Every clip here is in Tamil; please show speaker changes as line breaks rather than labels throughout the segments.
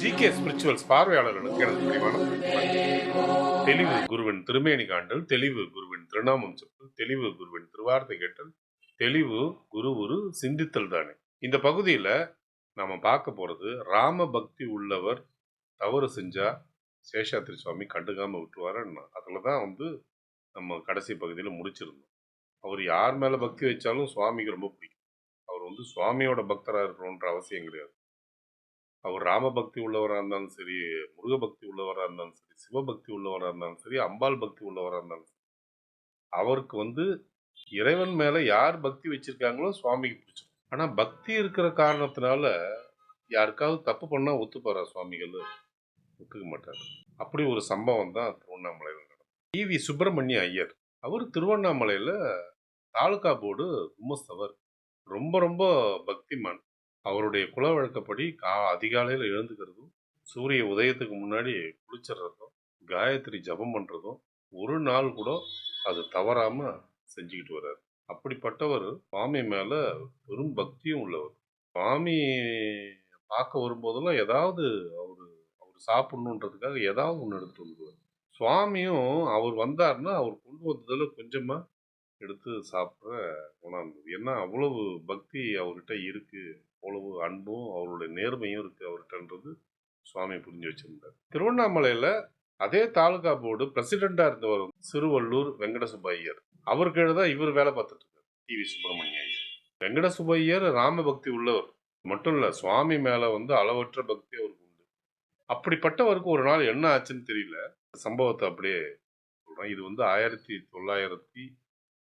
ஜிகே ஸ்பிரிச்சுவல்ஸ் பார்வையாளர்களுக்கு எனது பிரிவான தெளிவு குருவின் திருமேனி காண்டல் தெளிவு குருவின் திருநாமம் சொல் தெளிவு குருவின் திருவார்த்தை கேட்டல் தெளிவு குரு ஒரு சிந்தித்தல் தானே. இந்த பகுதியில் நாம் பார்க்க போகிறது ராம பக்தி உள்ளவர் தவறு செஞ்சா சேஷாத்ரி சுவாமி கண்டுக்காமல் விட்டுருவாருன்னா அதில் தான் வந்து நம்ம கடைசி பகுதியில் முடிச்சிருந்தோம். அவர் யார் மேலே பக்தி வச்சாலும் சுவாமிக்கு ரொம்ப பிடிக்கும். அவர் வந்து சுவாமியோட பக்தராக இருக்கணுன்ற அவசியம் கிடையாது. அவர் ராம பக்தி உள்ளவராக இருந்தாலும் சரி முருக பக்தி உள்ளவராக இருந்தாலும் சரி சிவபக்தி உள்ளவராக இருந்தாலும் சரி அம்பாள் பக்தி உள்ளவராக இருந்தாலும் சரி அவருக்கு வந்து இறைவன் மேலே யார் பக்தி வச்சிருக்காங்களோ சுவாமிக்கு பிடிச்சிடும் ஆனால் பக்தி இருக்கிற காரணத்தினால யாருக்காவது தப்பு பண்ணால் ஒத்துப்பாரா சுவாமிகள்? ஒத்துக்க மாட்டார். அப்படி ஒரு சம்பவம் தான் திருவண்ணாமலையில் நடக்கும் வி. சுப்பிரமணிய ஐயர் அவர் திருவண்ணாமலையில் தாலுகா போர்டு கும்மஸ்தவர் ரொம்ப ரொம்ப பக்திமான். அவருடைய குல வழக்கப்படி கா அதிகாலையில் எழுந்துக்கிறதும் சூரிய உதயத்துக்கு முன்னாடி குளிச்சிடுறதும் காயத்ரி ஜபம் பண்ணுறதும் ஒரு நாள் கூட அது தவறாமல் செஞ்சுக்கிட்டு வர்றாரு. அப்படிப்பட்டவர் சுவாமி மேலே பெரும் பக்தியும் உள்ளவர். சுவாமி பார்க்க வரும்போதெல்லாம் ஏதாவது அவர் அவர் சாப்பிட்ணுன்றதுக்காக ஏதாவது ஒன்று எடுத்துகிட்டு வந்துருவார். சுவாமியும் அவர் வந்தாருன்னா அவர் கொண்டு வந்ததில் கொஞ்சமாக எடுத்து சாப்பிட்ற குணம் ஏன்னா அவ்வளவு பக்தி அவர்கிட்ட இருக்குது அவ்வளவு அன்பும் அவருடைய நேர்மையும் இருக்குது அவர்கிட்டன்றது சுவாமி புரிஞ்சு வச்சுருந்தார். திருவண்ணாமலையில் அதே தாலுகா போர்டு பிரசிடெண்டாக இருந்தவர் சிறுவள்ளூர் வெங்கடசுப்ப ஐயர் அவர் கீழே தான் இவர் வேலை பார்த்துட்டு இருக்கார் டி வி சுப்பிரமணிய ஐயர். வெங்கடசுப்ப ஐயர் ராம பக்தி உள்ளவர். மட்டும் இல்லை சுவாமி மேலே வந்து அளவற்ற பக்தி அவருக்கு உண்டு. அப்படிப்பட்டவருக்கு ஒரு நாள் என்ன ஆச்சுன்னு தெரியல. சம்பவத்தை அப்படியே சொல்கிறேன் இது வந்து ஆயிரத்தி தொள்ளாயிரத்தி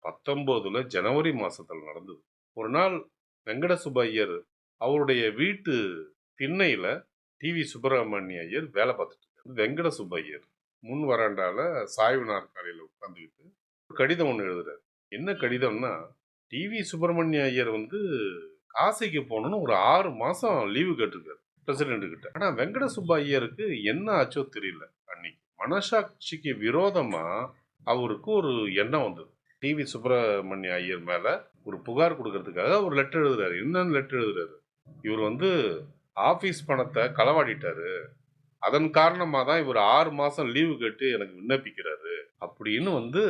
பத்தொம்போதில் ஜனவரி மாசத்துல நடந்தது. ஒரு நாள் வெங்கடசுப்ப ஐயர் அவருடைய வீட்டு திண்ணையில டிவி சுப்பிரமணிய ஐயர் வேலை பார்த்துட்டு இருக்காரு. வெங்கட சுப்பையர் முன் வராண்டால சாய்வு நாற்காலியில் உட்காந்துக்கிட்டு ஒரு கடிதம் ஒன்று எழுதுறாரு. என்ன கடிதம்னா டிவி சுப்பிரமணிய ஐயர் வந்து காசிக்கு போகணும்னு ஒரு ஆறு மாசம் லீவு கேட்டிருக்காரு பிரசிடென்ட் கிட்ட. ஆனா வெங்கட சுப்பா ஐயருக்கு என்ன ஆச்சோ தெரியல. அன்னைக்கு மனசாட்சிக்கு விரோதமா அவருக்கு ஒரு எண்ணம் வந்தது. டிவி சுப்பிரமணிய ஐயர் மேலே ஒரு புகார் கொடுக்கறதுக்காக ஒரு லெட்டர் எழுதுறாரு. என்னன்னு லெட்டர் எழுதுறாரு? இவர் வந்து ஆஃபீஸ் பணத்தை களவாடிட்டாரு. அதன் காரணமாக தான் இவர் ஆறு மாதம் லீவு கேட்டு எனக்கு விண்ணப்பிக்கிறாரு அப்படின்னு வந்து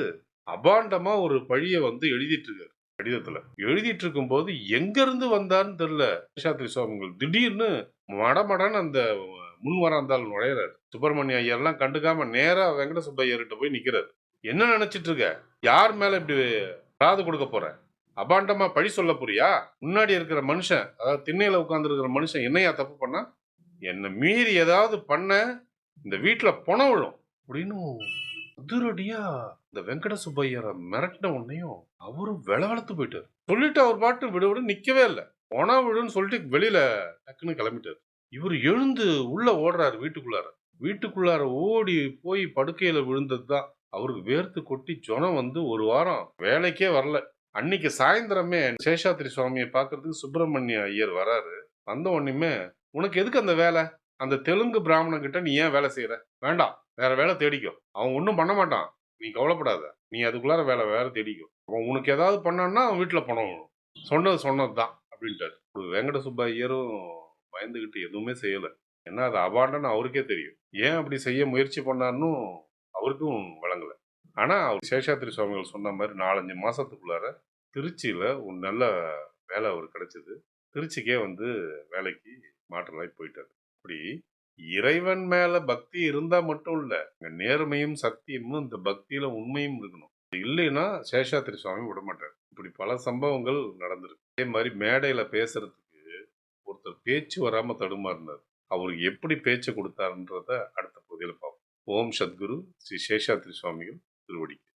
அபாண்டமாக ஒரு பழியை வந்து எழுதிட்டு இருக்காரு கடிதத்துல. எழுதிட்டு இருக்கும்போது எங்கேருந்து வந்தாருன்னு தெரியல. சுவாமிகள் திடீர்னு மடமடன்னு அந்த முன் வராந்தால் நுழையிறாரு. சுப்பிரமணிய ஐயர்லாம் கண்டுக்காம நேராக வெங்கட சுப்பையர்கிட்ட போய் நிற்கிறார் என்ன நினைச்சிட்டு இருக்க? யார் மேல இப்படி ராது கொடுக்க போற? அபாண்டமா பழி சொல்ல போறியா? முன்னாடி இருக்கிற மனுஷன் அதாவது திண்ணையில உட்கார்ந்து இருக்கிற மனுஷன் என்னையா தப்பு பண்ணா? என்னை மீறி ஏதாவது பண்ண இந்த வீட்டுல பணம் விழும் அப்படின்னு அதிரடியா இந்த வெங்கட சுப்பையரை மிரட்டின உடனேயும் அவரும் விளவளத்து போயிட்டாரு. சொல்லிட்டு அவர் பாட்டு விட விட நிக்கவே இல்லை. பொண விடுன்னு சொல்லிட்டு வெளியில டக்குன்னு கிளம்பிட்டாரு. இவர் எழுந்து உள்ள ஓடுறாரு வீட்டுக்குள்ளார. வீட்டுக்குள்ளார ஓடி போய் படுக்கையில விழுந்தது தான் அவருக்கு வேர்த்து கொட்டி ஜொனம் வந்து ஒரு வாரம் வேலைக்கே வரல. அன்னைக்கு சாயந்தரமே சேஷாத்ரி சுவாமியை பார்க்கறதுக்கு சுப்பிரமணிய ஐயர் வராரு. வந்த உடனேமே உனக்கு எதுக்கு அந்த வேலை? அந்த தெலுங்கு பிராமணன் நீ ஏன் வேலை செய்யற? வேண்டாம் வேற வேலை தேடிக்கும் அவன் ஒன்றும் பண்ண மாட்டான். நீ கவலைப்படாத. நீ அதுக்குள்ளார வேலை வேற தேடிக்கும் அவன் உனக்கு ஏதாவது பண்ணான்னா அவன் வீட்டில் பணம் சொன்னது சொன்னது தான் அப்படின்ட்டாரு. வெங்கட சுப்பா ஐயரும் பயந்துக்கிட்டு எதுவுமே செய்யலை. ஏன்னா அது அபாண்டன்னு அவருக்கே தெரியும். ஏன் அப்படி செய்ய முயற்சி பண்ணான்னு அவருக்கும் வழங்கலை. ஆனால் அவர் சேஷாத்ரி சுவாமிகள் சொன்ன மாதிரி நாலஞ்சு மாதத்துக்குள்ளார திருச்சியில் ஒரு நல்ல வேலை அவர் கிடைச்சிது. திருச்சிக்கே வந்து வேலைக்கு மாற்றலாய் போயிட்டார். அப்படி இறைவன் மேல பக்தி இருந்தா மட்டும் இல்ல நேர்மையும் சத்தியமும் இந்த பக்தியில உண்மையும் இருக்கணும். இல்லைன்னா சேஷாத்ரி சுவாமி விட மாட்டார். இப்படி பல சம்பவங்கள் நடந்திருக்கு. அதே மாதிரி மேடையில பேசுறதுக்கு ஒருத்தர் பேச்சு வராம தடுமாறினார். அவருக்கு எப்படி பேச்சு கொடுத்தாருன்றத அடுத்த பகுதியில் பார்ப்போம் ಓಂ ಸದ್ಗುರು ಶ್ರೀ ಶೇಷಾದ್ರಿ ಸ್ವಾಮಿಯು ತಿರುವಡಿಕೆ